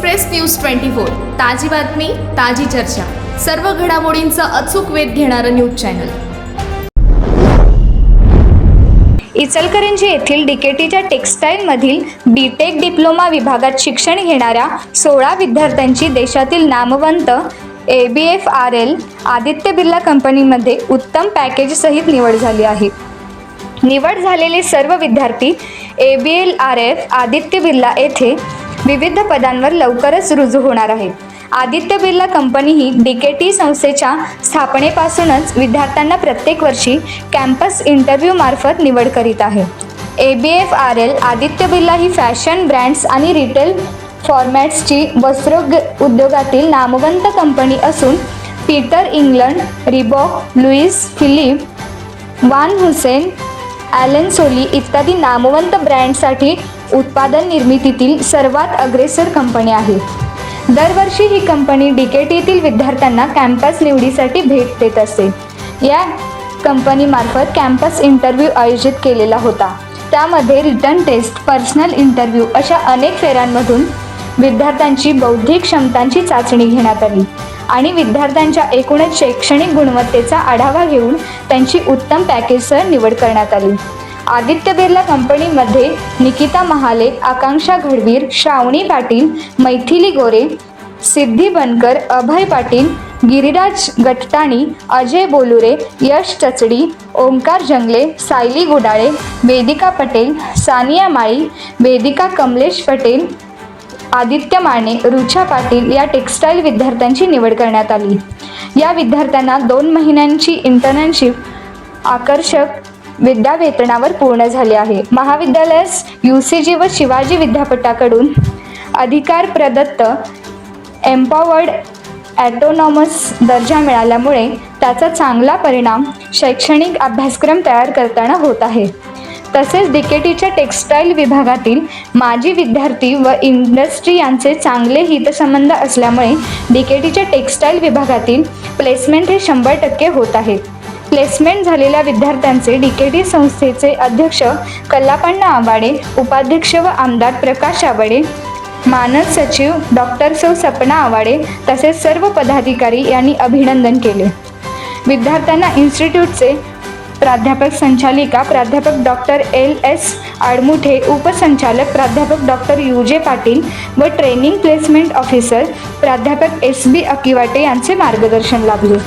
Express news twenty four. ताजी बातमी ताजी चर्चा. सर्व घडामोडींचा अचूक वेध घेणारं न्यूज चॅनल. इचलकरंजी येथील डीकेटीच्या टेक्स्टाईलमधील बी टेक डिप्लोमा विभागात शिक्षण घेणाऱ्या सोळा विद्यार्थ्यांची देशातील नामवंत A B F R L Aditya Birla कंपनीमध्ये उत्तम पॅकेजसहित निवड झाली आहे. निवड झालेले सर्व विद्यार्थी A B L R F Aditya Birla येथे विविध पदांवर लवकरच रुजू होणार आहेत आदित्य बिर्ला कंपनी ही डी के टी संस्थेच्या स्थापनेपासूनच विद्यार्थ्यांना प्रत्येक वर्षी कॅम्पस इंटरव्ह्यू मार्फत निवड करीत आहे. A B F R L Aditya Birla he fashion brands आणि रिटेल फॉर्मॅट्सची वस्त्रोग उद्योगातील नामवंत कंपनी असून Peter England Reebok Louis Philippe Van Heusen Allen सोली इत्यादी नामवंत ब्रँडसाठी उत्पादन निर्मितीतील सर्वात अग्रेसर कंपनी आहे. दरवर्षी ही कंपनी डीकेटीतील विद्यार्थ्यांना कॅम्पस निवडीसाठी भेट देत असते. या कंपनीमार्फत कॅम्पस इंटरव्ह्यू आयोजित केलेला होता. त्यामध्ये रिटर्न टेस्ट पर्सनल इंटरव्ह्यू अशा अनेक फेऱ्यांमधून विद्यार्थ्यांची बौद्धिक क्षमतांची चाचणी घेण्यात आली आणि विद्यार्थ्यांच्या एकूणच शैक्षणिक गुणवत्तेचा आढावा घेऊन त्यांची उत्तम पॅकेजसह निवड करण्यात आली. आदित्य बिर्ला कंपनीमध्ये निकिता महाले आकांक्षा घडवीर श्रावणी पाटील मैथिली गोरे सिद्धी बनकर अभय पाटील गिरिराज गटताणी अजय बोलुरे यश चचडी ओंकार जंगले सायली गुडाळे वेदिका पटेल सानिया माळी वेदिका कमलेश पटेल आदित्य माने रुचा पाटील या टेक्स्टाईल विद्यार्थ्यांची निवड करण्यात आली. या विद्यार्थ्यांना दोन महिन्यांची इंटर्नशिप आकर्षक विद्यावेतनावर पूर्ण झाले आहे. महाविद्यालयास यू सी जी व शिवाजी विद्यापीठाकडून अधिकार प्रदत्त एम्पॉवर्ड ॲटोनॉमस दर्जा मिळाल्यामुळे त्याचा चांगला परिणाम शैक्षणिक अभ्यासक्रम तयार करताना होत आहे. तसेच डिकेटीच्या टेक्स्टाईल विभागातील माजी विद्यार्थी व इंडस्ट्री यांचे चांगले हितसंबंध असल्यामुळे डिकेटीच्या टेक्स्टाईल विभागातील प्लेसमेंट हे शंभर टक्के होत आहेत प्लेसमेंट झालेल्या विद्यार्थ्यांचे डीकेटी संस्थेचे अध्यक्ष कल्लापण्णा आवाडे उपाध्यक्ष व आमदार प्रकाश आवाडे मानद सचिव डॉक्टर सौ सपना आवाडे तसेच सर्व पदाधिकारी यांनी अभिनंदन केले. विद्यार्थ्यांना इन्स्टिट्यूटचे प्राध्यापक संचालिका प्राध्यापक डॉक्टर एल एस आडमुठे उपसंचालक प्राध्यापक डॉक्टर यू जे पाटील व ट्रेनिंग प्लेसमेंट ऑफिसर प्राध्यापक एस बी अकिवाटे यांचे मार्गदर्शन लाभले.